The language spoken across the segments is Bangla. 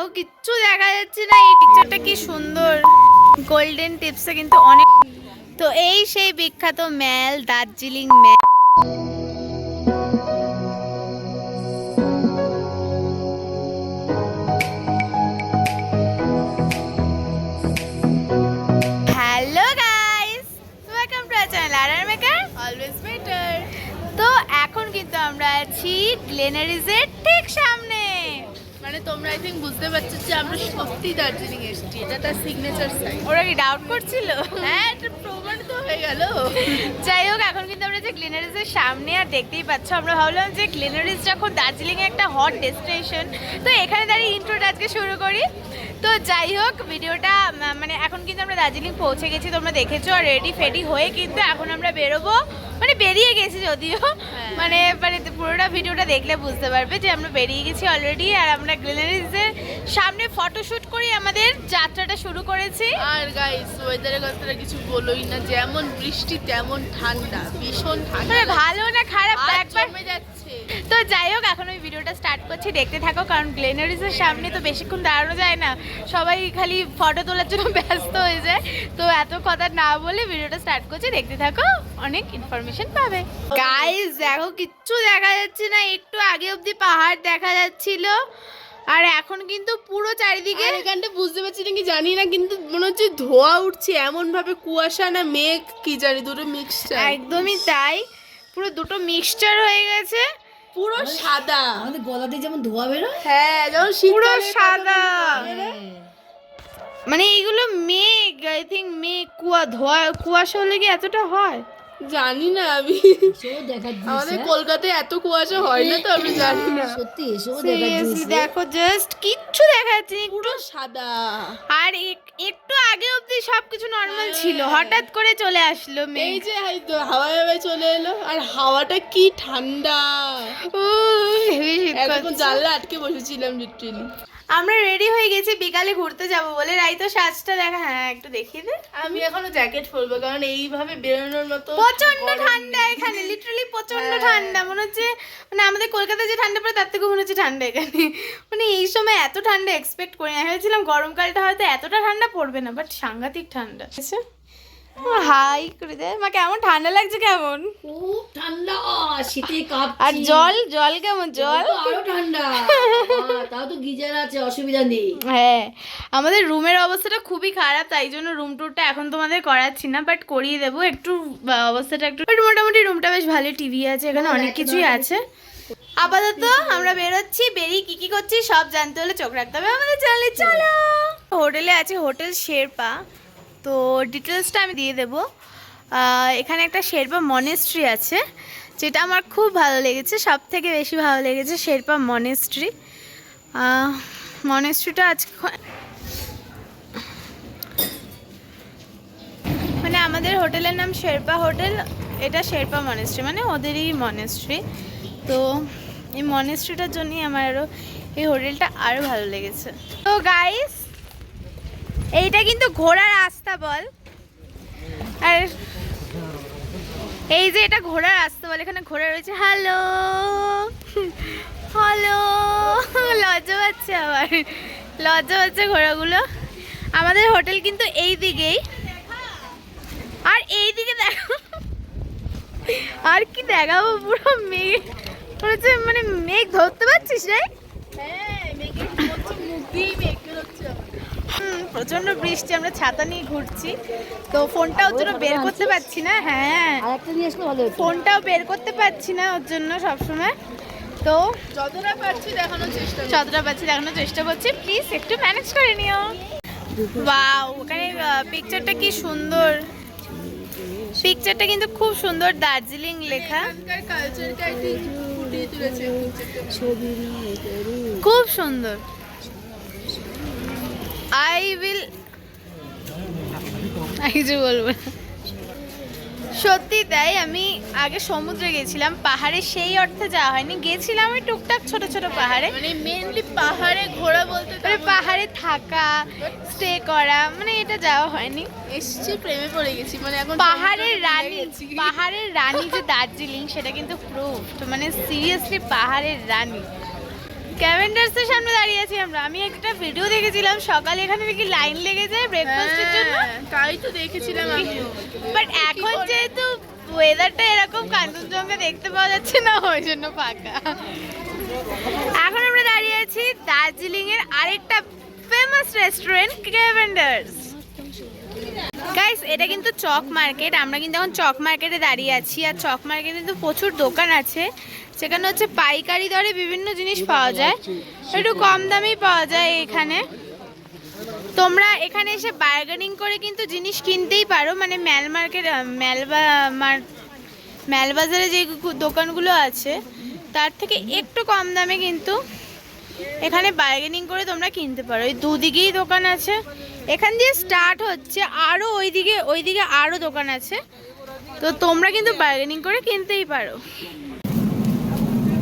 দেখো কিচ্ছু দেখা যাচ্ছে না। এই পিকচারটা কি সুন্দর। গোল্ডেন টিপসে কিন্তু অনেক তো এই সেই বিখ্যাত ম্যাল দার্জিলিং ম্যাল। তো এখন কিন্তু আমরা আছি গ্লেনারিজের ঠিক সামনে। মানে তোমরা আই থিঙ্ক বুঝতে পারছ যে আমরা সত্যি দার্জিলিং এসেছি এটা তার সিগনেচার সাইন ওরা কি ডাউট করছিল? হ্যাঁ এটা প্রমাণ তো হয়ে গেল। যাই হোক এখন কিন্তু আমরা যে গ্লিনারিজের সামনে আর দেখতেই পাচ্ছ আমরা ভাবলাম যে গ্লিনারিজ যখন দার্জিলিং একটা হট ডেস্টিনেশন তো এখানে দাঁড়িয়ে আজকে শুরু করি। তো যাই হোক ভিডিওটা মানে এখন কিন্তু আমরা দার্জিলিং পৌঁছে গেছি তোমরা দেখেছ আর রেডি ফেডি হয়ে কিন্তু এখন আমরা বেরোবো। মানে বেরিয়ে গেছি যদিও। মানে মানে পুরোটা ভিডিওটা দেখলে বুঝতে পারবে যে আমরা বেরিয়ে গেছি অলরেডি আর আমরা গ্লেনারিজের সামনে ফটোশ্যুট করি আমাদের যাত্রাটা শুরু করেছি। আর গাইস ওয়েদারের কথাটা কিছু বলোই না যেমন বৃষ্টি তেমন ঠান্ডা ভীষণ ঠান্ডা মানে ভালো না খারাপ? একবার যাচ্ছে তো যাই হোক এখন ওই ভিডিওটা স্টার্ট করছি দেখতে থাকো কারণ গ্লেনারিজের সামনে তো বেশিক্ষণ দাঁড়ানো যায় না। সবাই খালি ফটো তোলার জন্য ব্যস্ত হয়ে যায়। তো এত কথা না বলে ভিডিওটা স্টার্ট করছি দেখতে থাকো অনেক ইনফরমেশন পাবে। গাইস দেখো কিচ্ছু দেখা যাচ্ছে না একটু আগে অবধি পাহাড় দেখা যাচ্ছিল। আর এখন কিন্তু পুরো চারিদিকে এখানটা বুঝতে পারছি নাকি জানি না কিন্তু মনে হচ্ছে ধোয়া উঠছে এমন ভাবে কুয়াশা না মেঘ কি জানি দুটো মিক্সচার একদমই তাই। পুরো দুটো মিক্সচার হয়ে গেছে। পুরো সাদা। আমাদের গলা দিয়ে যেমন ধোয়া বেরোয় হ্যাঁ যেমন পুরো সাদা। মানে এইগুলো মেঘ আই থিঙ্ক মেঘ কুয়া ধোয়া কুয়াশা হলে কি এতটা হয়? জানি না আমি। আমাদের হ্যাঁ? কলকাতায় এত কুয়াশা হয় না তো আমি জানি না। সত্যি দেখো জাস্ট কিচ্ছু দেখা যাচ্ছে পুরো সাদা। আর এক- একটু আগে অবধি সবকিছু নর্মাল হ্যাঁ। ছিল হঠাৎ করে চলে আসলো এই মেঘ যে এই তো হাওয়া হাওয়ায় চলে এলো। আর হাওয়াটা কি ঠান্ডা। উহ, হেভি শীত এতক্ষণ করছে। জানলা আটকে বসেছিলাম লিটারেলি আমরা রেডি হয়ে গেছি বিকালে ঘুরতে যাব বলে। রাই তো সাজটা দেখা হ্যাঁ একটু দেখিয়ে দে। আমি এখনও জ্যাকেট পরবো কারণ এইভাবে বেরোনোর মতো প্রচণ্ড ঠান্ডা এখানে লিটারালি প্রচণ্ড হ্যাঁ। ঠান্ডা। মনে হচ্ছে মানে আমাদের কলকাতায় যে ঠান্ডা পড়ে তার থেকে মনে হচ্ছে ঠান্ডা এখানে। মানে এই সময় এত ঠান্ডা এক্সপেক্ট করি না। ভেবেছিলাম গরমকালটা হয়তো এতটা ঠান্ডা পড়বে না বাট সাংঘাতিক ঠান্ডা। আচ্ছা। হাই করে দে। মা কেমন? ঠান্ডা লাগছে কেমন? ঠান্ডা। শীতে কাঁপছি। আর জল জল কেমন? জল আরও ঠান্ডা। তাও তো গিজার আছে অসুবিধা নেই। হ্যাঁ আমাদের রুমের অবস্থাটা খুবই খারাপ তাই জন্য রুম টুরটা এখন তোমাদের করাচ্ছি না বাট করিয়ে দেবো। একটু অবস্থাটা একটু but মোটামুটি রুমটা বেশ ভালো টিভি আছে এখানে অনেক কিছুই আছে। আপাতত আমরা বেরোচ্ছি বেরিয়ে কি কি করছি সব জানতে হলে চোখ রাখতে হবে আমাদের চ্যানেলে চলো! হোটেলে আছে হোটেল শেরপা। তো ডিটেলসটা আমি দিয়ে দেবো। এখানে একটা শেরপা মনেস্ট্রি আছে, যেটা আমার খুব ভালো লেগেছে সব থেকে বেশি ভালো লেগেছে শেরপা মনেস্ট্রি মনেস্ট্রিটা আজ মানে আমাদের হোটেলের নাম শেরপা হোটেল, এটা শেরপা মনেস্ট্রি মানে ওদেরই মনেস্ট্রি তো এই মনেস্ট্রিটার জন্যই আমার আরও এই হোটেলটা আরও ভালো লেগেছে। তো গাইস এইটা কিন্তু ঘোড়ার রাস্তা বল। আর এই যে এটা ঘোড়ার রাস্তা বল, এখানে ঘোড়া রয়েছে। হ্যালো হ্যালো, লজ্জা পাচ্ছে আবার লজ্জা পাচ্ছে ঘোড়াগুলো। আমাদের হোটেল কিন্তু এই দিকেই। আর এই দিকে দেখো, আর কি দেখাবো পুরো মেঘ হচ্ছে মানে মেঘ ধরতে পারছিস রে? হ্যাঁ মুখ দিয়েই মেঘ। প্রচণ্ড বৃষ্টি আমরা ছাতা নিয়ে ঘুরছি। তো ফোনটাও ওর জন্য বের করতে পারছি না হ্যাঁ। আর একটা নিয়ে আসলে ভালো হতো। ফোনটাও বের করতে পারছি না ওর জন্য সবসময়। তো যতটা পারছি দেখানোর চেষ্টা যতটা পাচ্ছি দেখানোর চেষ্টা করছি প্লিজ একটু ম্যানেজ করে নিও। বাও ওখানে পিকচারটা কি সুন্দর। পিকচারটা কিন্তু খুব সুন্দর দার্জিলিং লেখা। খুব কালচারকে আই থিঙ্ক ফুটিয়ে তুলেছে picture-টা। ছবি নিয়ে করু খুব সুন্দর আই উইল কিছু বলব। সত্যি তাই আমি আগে সমুদ্রে গেছিলাম পাহাড়ে সেই অর্থে যাওয়া হয়নি গেছিলাম ওই টুকটাক ছোট ছোট পাহাড়ে মানে মেনলি পাহাড়ে ঘোরা বলতে মানে পাহাড়ে থাকা স্টে করা মানে এটা যাওয়া হয়নি এসছি প্রেমে পড়ে গেছি মানে এখন পাহাড়ের রানী। পাহাড়ের রানী যে দার্জিলিং সেটা কিন্তু প্রুফড মানে সিরিয়াসলি পাহাড়ের রানী ক্যাভেন্ডার্সের সামনে দাঁড়িয়ে আছি আমরা। আমি একটা ভিডিও দেখেছিলাম সকালে এখানে নাকি লাইন লেগে যায় ব্রেকফাস্টের জন্য। তাই তো দেখেছিলাম আমি বাট এখন যেহেতু ওয়েদারটা এরকম কাঞ্চনজঙ্ঘা দেখতে পাওয়া যাচ্ছে না ওই জন্য ফাঁকা। এখন আমরা দাঁড়িয়ে আছি দার্জিলিং এর আরেকটা ফেমাস রেস্টুরেন্ট ক্যাভেন্ডার্স গাইস এটা কিন্তু চক মার্কেট। আমরা কিন্তু এখন চক মার্কেটে দাঁড়িয়ে আছি আর চক মার্কেটে কিন্তু প্রচুর দোকান আছে। সেখানে হচ্ছে পাইকারি দরে বিভিন্ন জিনিস পাওয়া যায়। একটু কম দামেই পাওয়া যায় এখানে। তোমরা এখানে এসে বার্গেনিং করে কিন্তু জিনিস কিনতেই পারো। মানে ম্যাল মার্কেট ম্যালবা ম্যালবাজারে যে দোকানগুলো আছে, তার থেকে একটু কম দামে কিন্তু এখানে বার্গেনিং করে তোমরা কিনতে পারো। এই দুদিকেই দোকান আছে। এখান দিয়ে স্টার্ট হচ্ছে আরও ওইদিকে ওইদিকে আরও দোকান আছে। তো তোমরা কিন্তু বার্গেনিং করে কিনতেই পারো।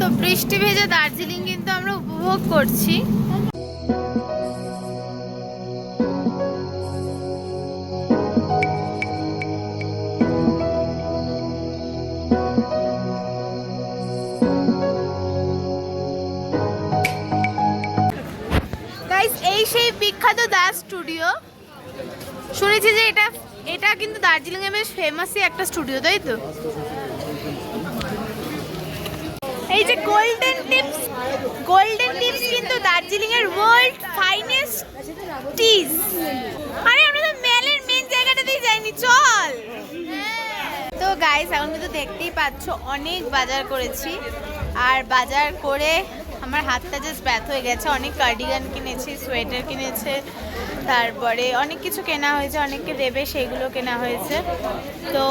তো বৃষ্টি ভেজে দার্জিলিং কিন্তু আমরা উপভোগ করছি। বিখ্যাত দাস স্টুডিও। শুনেছি যে এটা এটা কিন্তু দার্জিলিং এ বেশ ফেমাসই একটা স্টুডিও তাই তো? এই যে গোল্ডেন টিপস গোল্ডেন টিপস কিন্তু দার্জিলিং এর ওয়ার্ল্ড ফাইনেস্ট টিজ আরে, আমরা তো মেলের মেন জায়গাটাতেই যাইনি, চল। তো গাইস এখন কিন্তু দেখতেই পাচ্ছ, অনেক বাজার করেছি। আর বাজার করে আমার হাতটা জাস্ট ব্যথ হয়ে গেছে। অনেক কার্ডিগান কিনেছি সোয়েটার কিনেছে, তারপরে অনেক কিছু কেনা হয়েছে, অনেককে দেবে সেইগুলো কেনা হয়েছে। তো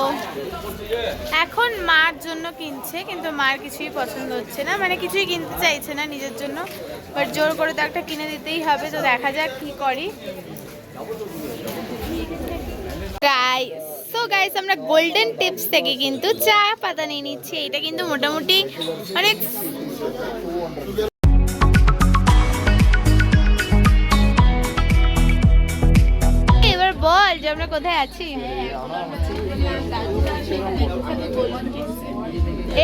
এখন মার জন্য কিনছে, কিন্তু মার কিছুই পছন্দ হচ্ছে না। মানে কিছুই কিনতে চাইছে না নিজের জন্য। বাট জোর করে তো একটা কিনে দিতেই হবে, তো দেখা যাক কি করি। গাইস আমরা গোল্ডেন টিপস থেকে কিন্তু চা পাতা নিয়ে নিচ্ছি। এটা কিন্তু মোটামুটি অনেক কোথায় আছি?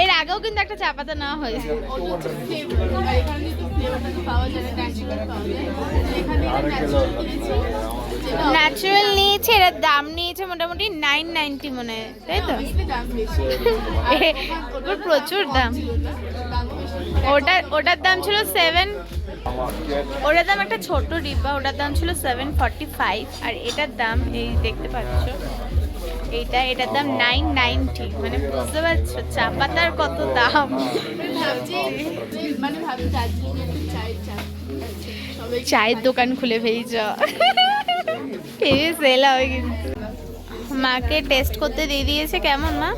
এর আগেও কিন্তু একটা চা পাতা নেওয়া হয়েছে। ন্যাচারাল নিয়েছে, এর দাম নিয়েছে মোটামুটি নাইন নাইনটি মনে তাই তো? প্রচুর দাম। দাম বেশি ওটা ওটার দাম ছিল সেভেন ওটার দাম একটা ছোট ডিব্বা, ওটার দাম ছিল সেভেন ফর্টি ফাইভ আর এটার দাম এই দেখতে পাচ্ছ, এইটা, এটার দাম নাইন নাইনটি মানে বুঝতে পারছ, চা পাতার কত দাম। চায়ের দোকান খুলে ফেলছ হেভি সেল হবে কিন্তু মাকে টেস্ট করতে দিয়ে দিয়েছে, কেমন মা?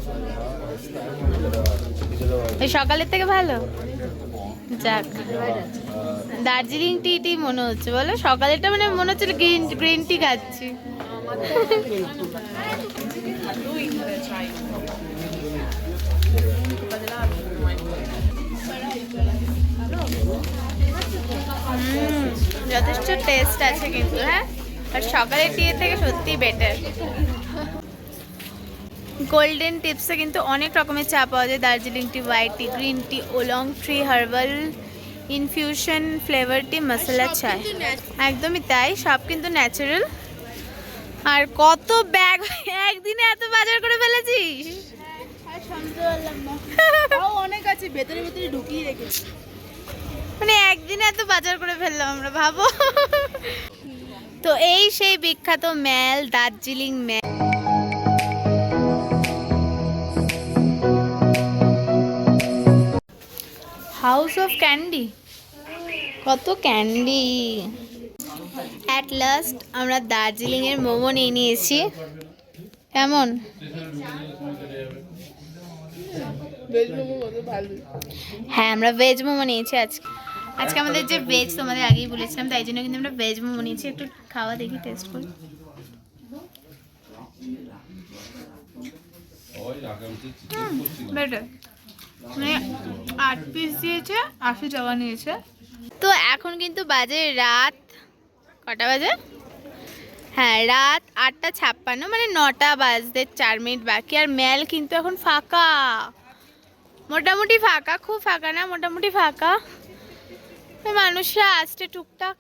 সকালের থেকে ভালো? যাক। দার্জিলিং টি টি মনে হচ্ছে, বলো? সকালেরটা মানে মনে হচ্ছে গ্রিন গ্রিন টি খাচ্ছি। যথেষ্ট টেস্ট আছে কিন্তু হ্যাঁ? আর সকালের টি থেকে সত্যি বেটার গোল্ডেন টিপসে কিন্তু অনেক রকমের চা পাওয়া যায়, Darjeeling tea white tea green tea oolong tree herbal infusion flavour tea masala chai একদমই তাই সব কিন্তু ন্যাচারাল আর কত ব্যাগ একদিনে এত বাজার করে ফেলেছিস? অনেক আছে ভেতরে ভেতরে ঢুকিয়ে রেখেছি। মানে একদিনে এত বাজার করে ফেললাম আমরা ভাবো। তো এই সেই বিখ্যাত mall Darjeeling mall. House of candy কত ক্যান্ডি অ্যাট লাস্ট আমরা দার্জিলিংয়ের মোমো নিয়ে নিয়েছি। কেমন? হ্যাঁ আমরা ভেজ মোমো নিয়েছি আজকে আজকে আমাদের যে ভেজ তোমাদের আগেই বলেছিলাম তাই জন্য কিন্তু আমরা ভেজ মোমো নিয়েছি। একটু খাওয়া দেখি টেস্ট করি। বেটার আট পিস দিয়েছে, আশি টাকা নিয়েছে। তো এখন কিন্তু বাজে রাত কটা বাজে? হ্যাঁ রাত আটটা ছাপ্পান্ন মানে নটা বাজতে চার মিনিট বাকি, আর মেল কিন্তু এখন ফাঁকা। মোটামুটি ফাঁকা, খুব ফাঁকা না, মোটামুটি ফাঁকা। মানুষরা আসছে টুকটাক।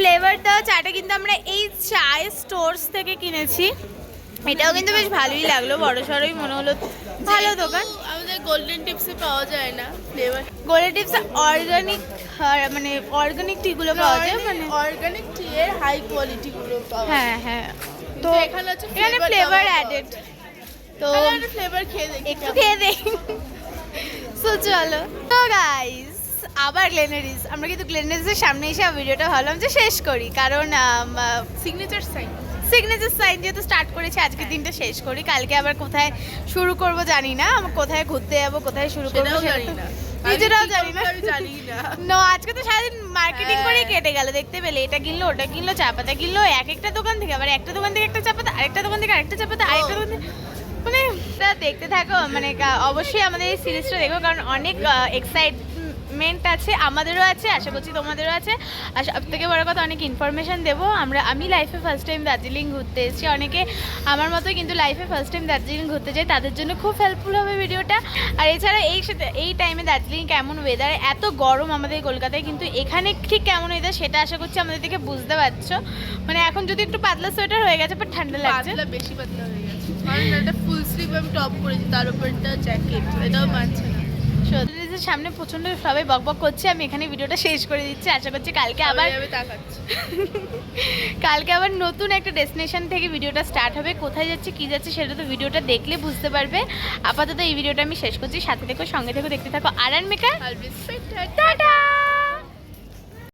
ফ্লেভার দেওয়া চাটা কিন্তু আমরা এই চায় স্টোরস থেকে কিনেছি। এটাও কিন্তু বেশ ভালোই লাগল বড় সড়োই মনে হলো ভালো দোকান। আমাদের গোল্ডেন টিপসে পাওয়া যায় না ফ্লেভার গোল্ডেন টিপস অর্গানিক মানে অর্গানিক টিগুলো পাওয়া যায় মানে অর্গানিক টি এর হাই কোয়ালিটি গুলো পাওয়া হ্যাঁ হ্যাঁ। তো এখানে হচ্ছে এখানে ফ্লেভার অ্যাডেড তো ফ্লেভার খেয়ে দেখি একটু খেয়ে দেখি। সো চলো। তো গাইস আবার গ্লেনারিস আমরা কিন্তু গ্লেনারিসের সামনে এসে ভিডিওটা ভাবলাম যে শেষ করি। কারণ সিগনেচার সাইন সিগনেচার সাইন যেহেতু স্টার্ট করেছি আজকের দিনটা শেষ করি। কালকে আবার কোথায় শুরু করব জানি না। কোথায় ঘুরতে যাব কোথায় শুরু করব জানি না। নিজেরাও জানি না। জানি না। আজকে তো সারাদিন মার্কেটিং হ্যাঁ। করেই কেটে গেল দেখতে পেলে। এটা কিনলো ওটা কিনলো চা পাতা কিনলো এক একটা দোকান থেকে আবার একটা দোকান থেকে একটা চা পাতা আরেকটা দোকান থেকে আরেকটা চা পাতা আরেকটা দোকান থেকে মানে দেখতে থাকো মানে অবশ্যই আমাদের এই সিরিজটা দেখো কারণ অনেক এক্সাইটমেন্ট আছে, আমাদেরও আছে, আশা করছি তোমাদেরও আছে। আর সব থেকে বড় কথা, অনেক ইনফরমেশন দেবো। আমরা, আমি লাইফে ফার্স্ট টাইম দার্জিলিং ঘুরতে এসেছি। অনেকে আমার মতো কিন্তু লাইফে ফার্স্ট টাইম দার্জিলিং ঘুরতে যাই তাদের জন্য খুব হেল্পফুল হবে ভিডিওটা আর এছাড়া এই সাথে- এই টাইমে দার্জিলিং কেমন ওয়েদার এত গরম আমাদের কলকাতায়, কিন্তু এখানে ঠিক কেমন ওয়েদার সেটা আশা করছি আমাদের থেকে বুঝতে পারছ। মানে এখন যদি একটু পাতলা সোয়েটার হয়ে গেছে বাট ঠান্ডা লাগছে। বেশি পাতলা হয়ে গেছে। ফুল স্লিভ আমি টপ করেছি, তার উপর একটা জ্যাকেট এটাও মানছে না। সত্যি সামনে প্রচণ্ড সবাই বকবক করছে আমি এখানে ভিডিওটা শেষ করে দিচ্ছি। আশা করছি কালকে আবার কালকে আবার নতুন একটা ডেস্টিনেশন থেকে ভিডিওটা স্টার্ট হবে। কোথায় যাচ্ছে কি যাচ্ছে সেটা তো ভিডিওটা দেখলে বুঝতে পারবে। আপাতত এই ভিডিওটা আমি শেষ করছি। সাথে থেকো সঙ্গে থেকে দেখতে থাকো। আর মেকা. টাটা!